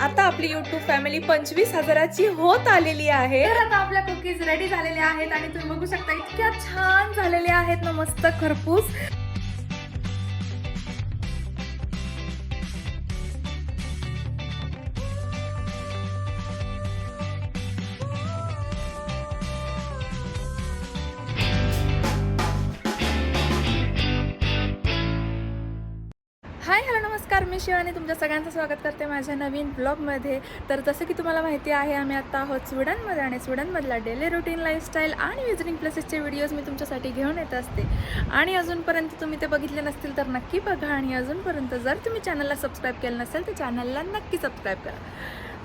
आता आपली YouTube family पंचवीस हजाराची होत आलेली आहे. तर आता आपल्या कुकीज रेडी झालेल्या आहेत आणि तुम्ही बघू शकता इतक्या छान झालेल्या आहेत ना मस्त खरपूस. नमस्कार मी शिवानी तुमच्या सगळ्यांचं स्वागत करते माझ्या नवीन ब्लॉगमध्ये. तर जसं की तुम्हाला माहिती आहे आम्ही आता आहोत स्वीडनमध्ये आणि स्वीडनमधला डेली रुटीन लाईफस्टाईल आणि विजिटिंग प्लेसेसचे व्हिडिओज मी तुमच्यासाठी घेऊन येत असते. आणि अजूनपर्यंत तुम्ही ते बघितले नसतील तर नक्की बघा आणि अजूनपर्यंत जर तुम्ही चॅनलला सबस्क्राईब केलं नसेल तर चॅनलला नक्की सबस्क्राईब करा.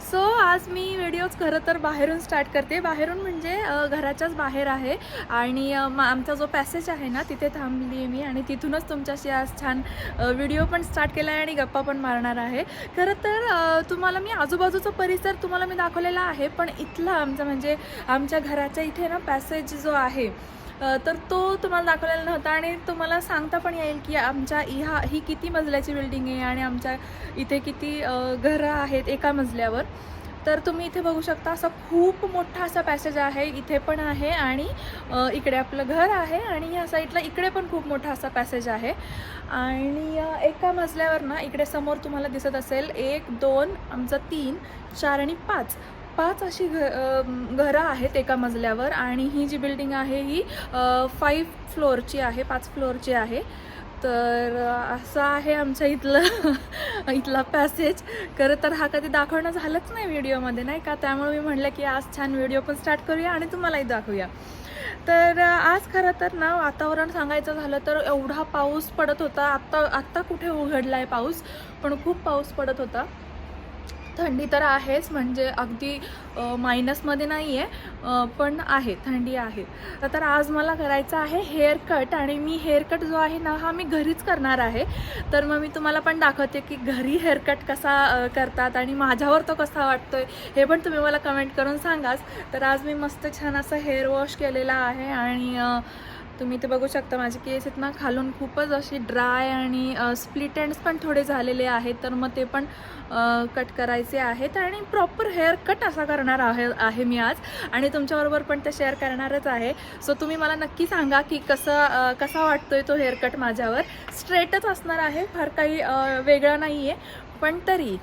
सो आज मी व्हिडिओज खरं तर बाहेरून स्टार्ट करते. बाहेरून म्हणजे घराच्याच बाहेर आहे. आणि आमचा जो पॅसेज आहे ना तिथे थांबली आहे मी आणि तिथूनच तुमच्याशी आज छान व्हिडिओ पण स्टार्ट केला आहे आणि गप्पा पण मारणार आहे. खरं तर तुम्हाला मी आजूबाजूचा परिसर तुम्हाला मी दाखवलेला आहे पण इथला आमचा म्हणजे आमच्या घराच्या इथे ना पॅसेज जो आहे तर तो तुम्हाला दाखवलेला नव्हता आणि तुम्हाला सांगता पण येईल की आमच्या ह्या ही किती मजल्याची बिल्डिंग आहे आणि आमच्या इथे किती घरं आहेत एका मजल्यावर. तर तुम्ही इथे बघू शकता असं खूप मोठा असा पॅसेज आहे इथे पण आहे आणि इकडे आपलं घर आहे आणि ह्या साईडला इकडे पण खूप मोठा असा पॅसेज आहे. आणि एका मजल्यावर ना इकडे समोर तुम्हाला दिसत असेल एक दोन आमचं तीन चार आणि पाच. पाच अशी घ घरं आहेत एका मजल्यावर आणि ही जी बिल्डिंग आहे ही फाईव्ह फ्लोअरची आहे पाच फ्लोअरची आहे. तर असं आहे आमच्या इथलं इथला पॅसेज खरं तर हा कधी दाखवणं झालंच नाही व्हिडिओमध्ये नाही का? त्यामुळे मी म्हणलं की आज छान व्हिडिओ पण स्टार्ट करूया आणि तुम्हालाही दाखवूया. तर आज खरं तर ना वातावरण सांगायचं झालं तर एवढा पाऊस पडत होता. आत्ता आत्ता कुठे उघडला आहे पाऊस? पण खूप पाऊस पडत होता. थंडी तर आहेच म्हणजे अगदी मायनसमध्ये नाही आहे पण आहे थंडी आहे. तर आज मला करायचं आहे हेअर कट आणि मी हेअर कट जो आहे ना हा मी घरीच करणार आहे. तर मग मी तुम्हाला पण दाखवते की घरी हेअर कट कसा करतात आणि माझ्यावर तो कसा वाटतोय हे पण तुम्ही मला कमेंट करून सांगाच. तर आज मी मस्त छान असं हेअर वॉश केलेला आहे आणि तुम्ही ते बघू शकता माझे केस आहेत ना खालून खूपच अशी ड्राय आणि स्प्लिट एंड्स पण थोडे झालेले आहेत. तर मग ते पण कट करायचे आहेत आणि प्रॉपर हेअर कट असा करणार आहे आहे मी आज. आणि तुमच्याबरोबर पण ते शेअर करणारच आहे. सो तुम्ही मला नक्की सांगा की कसं कसा वाटतोय तो हेअर कट माझ्यावर. स्ट्रेटच असणार आहे फार काही वेगळा नाही आहे पण तरी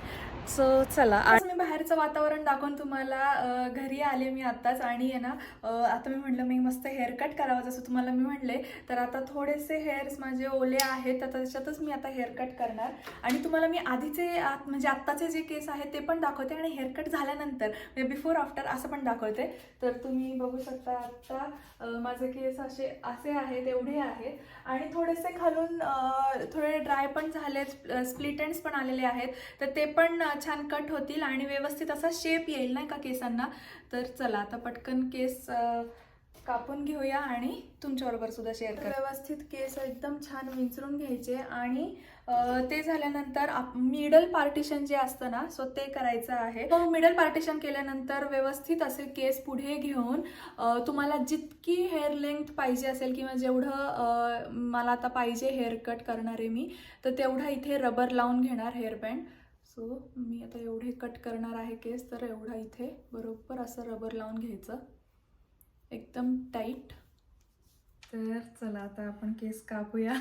सो चला मी बाहेरचं वातावरण दाखवून तुम्हाला घरी आले मी आत्ताच आणि आहे ना आता मी म्हटलं मी मस्त हेअर कट करावं जसं तुम्हाला मी म्हणले. तर आता थोडेसे हेअर्स माझे ओले आहेत तर त्याच्यातच मी आता हेअर कट करणार. आणि तुम्हाला मी आधीचे आत- म्हणजे आत्ताचे जे केस आहेत ते पण दाखवते आणि हेअर कट झाल्यानंतर म्हणजे बिफोर आफ्टर असं पण दाखवते. तर तुम्ही बघू शकता आत्ता माझे केस असे असे आहेत एवढे आहेत. आणि थोडेसे खालून थोडे ड्राय पण झाले स्प्लिट एंड्स पण आलेले आहेत. तर ते पण छान कट होतील आणि व्यवस्थित असा शेप येईल नाही का केसांना? तर चला आता पटकन केस कापून घेऊया आणि तुमच्याबरोबर सुद्धा शेअर करा. व्यवस्थित केस एकदम छान विंचरून घ्यायचे आणि ते झाल्यानंतर मिडल पार्टिशन जे असतं ना सो ते करायचं आहे. मग मिडल पार्टिशन केल्यानंतर व्यवस्थित असे केस पुढे घेऊन तुम्हाला जितकी हेअर लेंथ पाहिजे असेल किंवा जेवढं मला आता पाहिजे हेअर कट करणार आहे मी तर तेवढा इथे रबर लावून घेणार हेअर बँड सो मी आता एवढे कट करणार आहे केस तर एवढा इथे बरोबर असं रबर लावून घ्यायचं. एकदम टाईट तर चला आता आपण केस कापूया.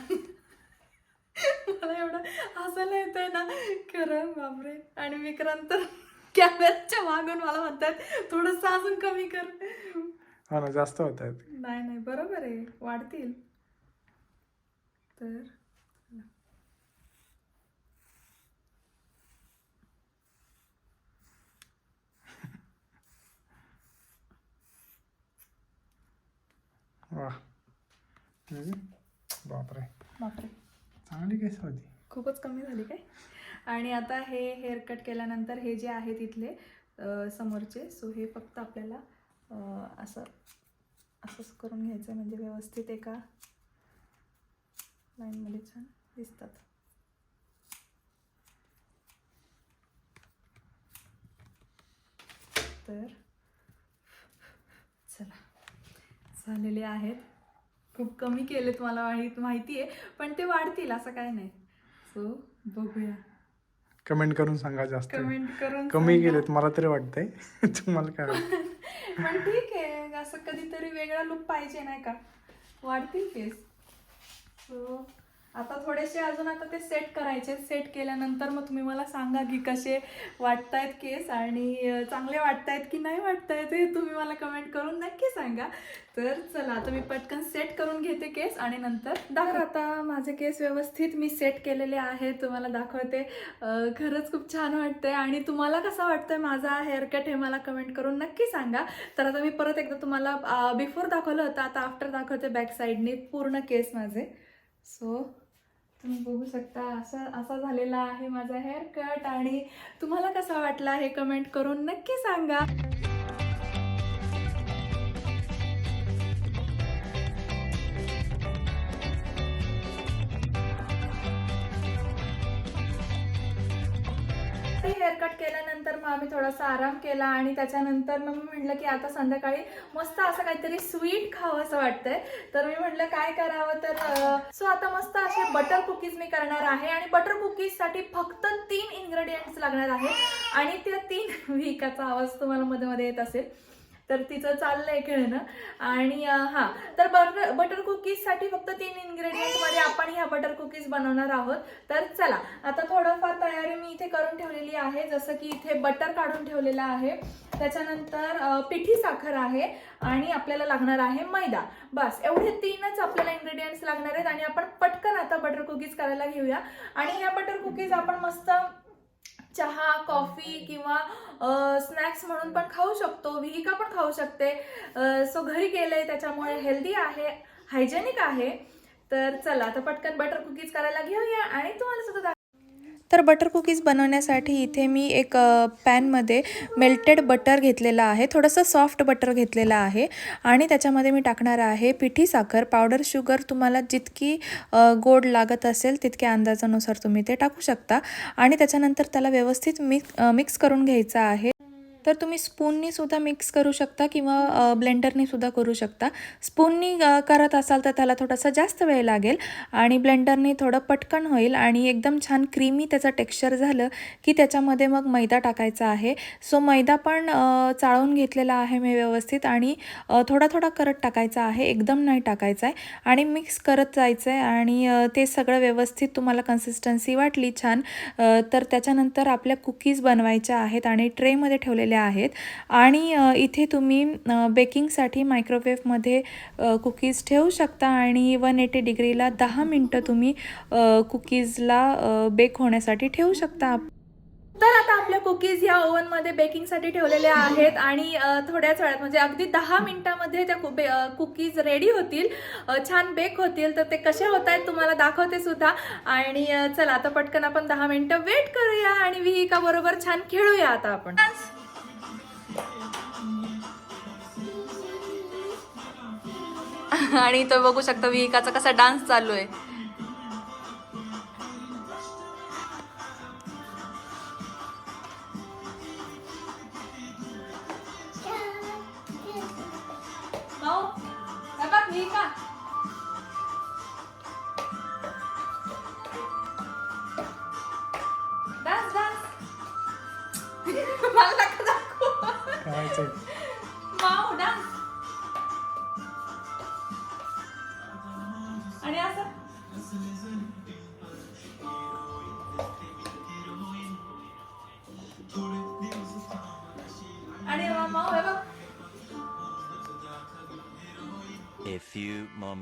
मला एवढं हसायला येतंय ना. खरं बापरे. आणि विक्रांत तर कॅमेऱ्याच्या मागून मला म्हणतात थोडंसं अजून कमी कर. हा ना जास्त होत आहेत. नाही नाही बरोबर आहे. वाढतील. तर वा हम्म. बापरे. बापरे. चांगली केस होती. खूपच कमी झाली काय? आणि आता हे हेअर कट केल्यानंतर हे जे आहे तिथले समोरचे सो हे फक्त आपल्याला असं असंच करून घ्यायचं म्हणजे व्यवस्थित एका लाईनमध्ये छान दिसतात. तर चला. झालेले आहेत. खूप कमी केलेत मला माहीत माहिती आहे पण ते वाढतील असं काय नाही. सो बघूया. कमेंट करून सांगा जास्त. कमेंट करून कमी. गेलेत मला तरी वाटतंय. तुम्हाला काय? पण ठीक आहे असं कधीतरी वेगळा लुक पाहिजे नाही का? वाढतील केस. सो आता थोडेसे अजून आता ते सेट करायचे. सेट केल्यानंतर मग तुम्ही मला सांगा की कसे वाटतायत केस आणि चांगले वाटतायत की नाही वाटतायत हे तुम्ही मला कमेंट करून नक्की सांगा. तर चला आता मी पटकन सेट करून घेते केस आणि नंतर दाखव आता माझे केस व्यवस्थित मी सेट केलेले आहेत. तुम्हाला दाखवते. खरंच खूप छान वाटतंय आणि तुम्हाला कसं वाटतंय माझा हेअरकट हे मला कमेंट करून नक्की सांगा. तर आता मी परत एकदा तुम्हाला बिफोर दाखवलं होतं आता आफ्टर दाखवते बॅक साईडने पूर्ण केस माझे. सो तुम्ही बघू शकता असा असा झालेला आहे माझा हेअरकट आणि तुम्हाला कसा वाटला हे कमेंट करून नक्की सांगा. हेअर कट केल्यानंतर मग आम्ही थोडासा आराम केला आणि त्याच्यानंतर मग मी म्हटलं की आता संध्याकाळी मस्त असं काहीतरी स्वीट खावं असं वाटतंय. तर मी म्हटलं काय करावं? तर सो आता मस्त असे बटर कुकीज मी करणार आहे आणि बटर कुकीजसाठी फक्त तीन इन्ग्रेडियंट्स लागणार आहे आणि त्या तीन विकाचा आवाज तुम्हाला मध्ये मध्ये येत असेल. तर तिचं चाललंय खेळणं. आणि हां हा तर बटर बटर कुकीजसाठी फक्त तीन इन्ग्रेडियंटमध्ये आपण ह्या बटर कुकीज बनवणार आहोत. तर चला आता थोडंफार तयारी मी इथे करून ठेवलेली आहे. जसं की इथे बटर काढून ठेवलेलं आहे. त्याच्यानंतर पिठी साखर आहे. आणि आपल्याला लागणार आहे मैदा. बस एवढे तीनच आपल्याला इन्ग्रेडियंट्स लागणार आहेत. आणि आपण पटकन आता बटर कुकीज करायला घेऊया. आणि ह्या बटर कुकीज आपण मस्त चहा कॉफी किंवा स्नॅक्स म्हणून पण खाऊ शकतो विहिका पण खाऊ शकते. सो घरी केलंय त्याच्यामुळे हेल्दी आहे हायजेनिक आहे. तर चला आता पटकन बटर कुकीज करायला घेऊया आणि तुम्हाला सुद्धा तर बटर कुकीज बनवण्यासाठी इथे मी एक पॅनमध्ये मेल्टेड बटर घेतलेलं आहे. थोडंसं सॉफ्ट बटर घेतलेलं आहे. आणि त्याच्यामध्ये मी टाकणार आहे पिठी साखर. पावडर शुगर तुम्हाला जितकी गोड लागत असेल तितक्या अंदाजानुसार तुम्ही ते टाकू शकता. आणि त्याच्यानंतर त्याला व्यवस्थित मिक्स मिक्स करून घ्यायचं आहे. तर तुम्ही स्पूननी सुद्धा मिक्स करू शकता किंवा ब्लेंडरनी सुद्धा करू शकता. स्पूननी करत असाल तर त्याला थोडासा जास्त वेळ लागेल आणि ब्लेंडरनी थोडं पटकन होईल आणि एकदम छान क्रीमी त्याचं टेक्स्चर झालं की त्याच्यामध्ये मग मैदा टाकायचा आहे. सो मैदा पण चाळून घेतलेला आहे मी व्यवस्थित आणि थोडा थोडा करत टाकायचा आहे. एकदम नाही टाकायचा आहे आणि मिक्स करत जायचं आहे आणि ते सगळं व्यवस्थित तुम्हाला कन्सिस्टन्सी वाटली छान. तर त्याच्यानंतर आपल्या कुकीज बनवायच्या आहेत आणि ट्रेमध्ये ठेवलेल्या आहेत. आणि इथे तुम्ही बेकिंगसाठी मायक्रोवेव्हमध्ये कुकीज ठेवू शकता आणि वन एटी डिग्रीला दहा मिनटं तुम्ही कुकीजला बेक होण्यासाठी ठेवू शकता. तर आता आपल्या कुकीज या ओव्हनमध्ये बेकिंगसाठी ठेवलेल्या आहेत आणि थोड्याच वेळात म्हणजे अगदी दहा मिनिटामध्ये त्या कुबे कुकीज रेडी होतील. छान बेक होतील. तर ते कसे होत आहेत तुम्हाला दाखवते सुद्धा. आणि चला आता पटकन आपण दहा मिनिटं वेट करूया आणि विहिका बरोबर छान खेळूया आता आपण. आणि तो बघू शकता विहिकाचा कसा डान्स चालू आहे. मला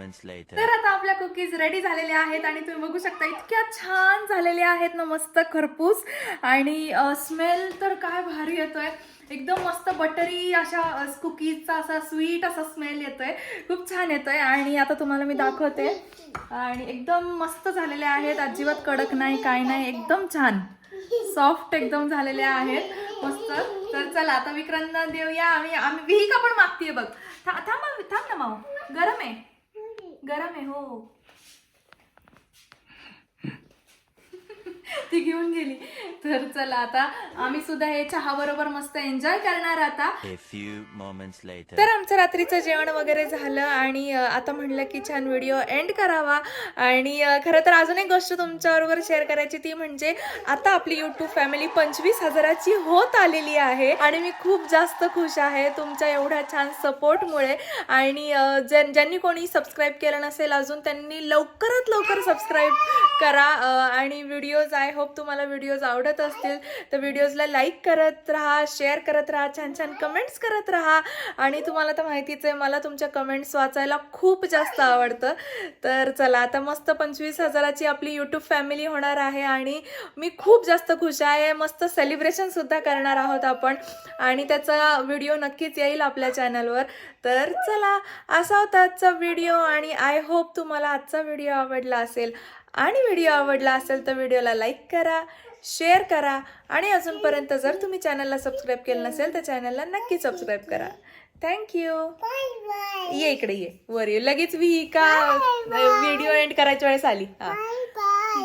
moments later. तर आता आपल्या कुकीज रेडी झालेल्या आहेत आणि तुम्ही बघू शकता इतक्या छान झालेल्या आहेत ना मस्त खरपूस. आणि स्मेल तर काय भारी येतोय. एकदम मस्त बटरी अशा कुकीजचा असा स्वीट असा स्मेल येतोय. खूप छान येतोय. आणि आता तुम्हाला मी दाखवते. आणि एकदम मस्त झालेले आहेत. अजिबात कडक नाही काय नाही. एकदम छान. सॉफ्ट एकदम झालेले आहेत. मस्त. तर चला आता विक्रांना देऊया. आम्ही आम्ही विहिका पण मागतीये बघ. थांब ना- थांब ना माऊ गरम आहे. गरम आहे हो। ती घेऊन गेली. तर चला आता आम्ही सुद्धा हे चहा बरोबर मस्त एन्जॉय करणार आता. तर आमचं रात्रीचं जेवण वगैरे झालं आणि आता म्हणलं की छान व्हिडिओ एंड करावा. आणि खरं तर अजून एक गोष्ट तुमच्याबरोबर शेअर करायची ती म्हणजे आता आपली यूट्यूब फॅमिली पंचवीस हजाराची होत आलेली आहे. आणि मी खूप जास्त खुश आहे तुमच्या एवढ्या छान सपोर्टमुळे आणि ज्यांनी कोणी सबस्क्राईब केलं नसेल अजून त्यांनी लवकरात लवकर सबस्क्राईब करा. आणि व्हिडिओज आय होप तुम्हाला व्हिडिओज आवडत असतील. तर व्हिडिओजला लाईक करत राहा शेअर करत राहा छान छान कमेंट्स करत राहा. आणि तुम्हाला तर माहितीच आहे मला तुमच्या कमेंट्स वाचायला खूप जास्त आवडतं. तर चला आता मस्त पंचवीस हजाराची आपली यूट्यूब फॅमिली होणार आहे आणि मी खूप जास्त खुश आहे. मस्त सेलिब्रेशनसुद्धा करणार आहोत आपण. आणि त्याचा व्हिडिओ नक्कीच येईल आपल्या चॅनलवर तर चला असा होता आजचा व्हिडिओ आणि आय होप तुम्हाला आजचा व्हिडिओ आवडला असेल. आणि व्हिडिओ आवडला असेल तर व्हिडिओला लाईक करा शेअर करा आणि अजूनपर्यंत जर तुम्ही चॅनलला सबस्क्राईब केलं नसेल तर चॅनलला नक्की सबस्क्राईब करा. थँक्यू ये इकडे ये. वर ये. लगेच मी का? व्हिडिओ एंड करायच्या वेळेस आली. हा.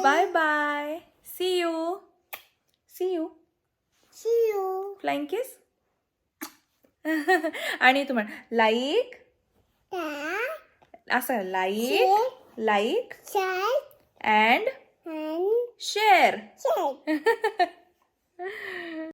Bye bye see you see you flying kiss आणि तू म्हण लाईक असं like like and, and share. share.